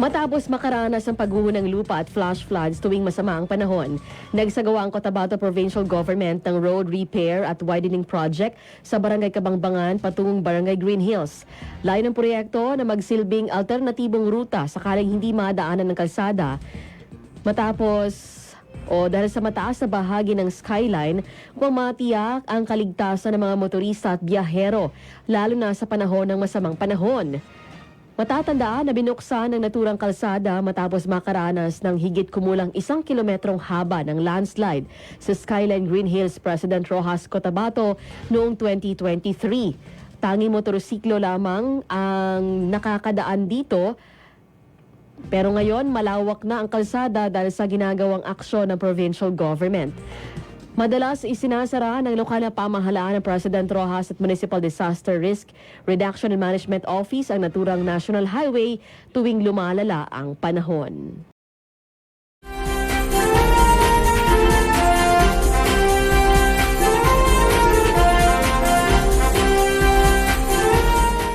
Matapos makaranas ng pagguho ng lupa at flash floods tuwing masama ang panahon, nagsagawa ang Cotabato Provincial Government ng road repair at widening project sa Barangay Kabangbangan patungong Barangay Green Hills. Layo ng proyekto na magsilbing alternatibong ruta sakaling hindi madaanan ng kalsada matapos o dahil sa mataas na bahagi ng skyline, pumatiyak ang kaligtasan ng mga motorista at biyahero, lalo na sa panahon ng masamang panahon. Matatandaan na binuksan ng naturang kalsada matapos makaranas ng higit kumulang isang kilometrong haba ng landslide sa Skyline Green Hills President Rojas Cotabato noong 2023. Tanging motorsiklo lamang ang nakakadaan dito pero ngayon, malawak na ang kalsada dahil sa ginagawang aksyon ng provincial government. Madalas isinasara ng lokal na pamahalaan ng President Rojas at Municipal Disaster Risk Reduction and Management Office ang naturang National Highway tuwing lumalala ang panahon.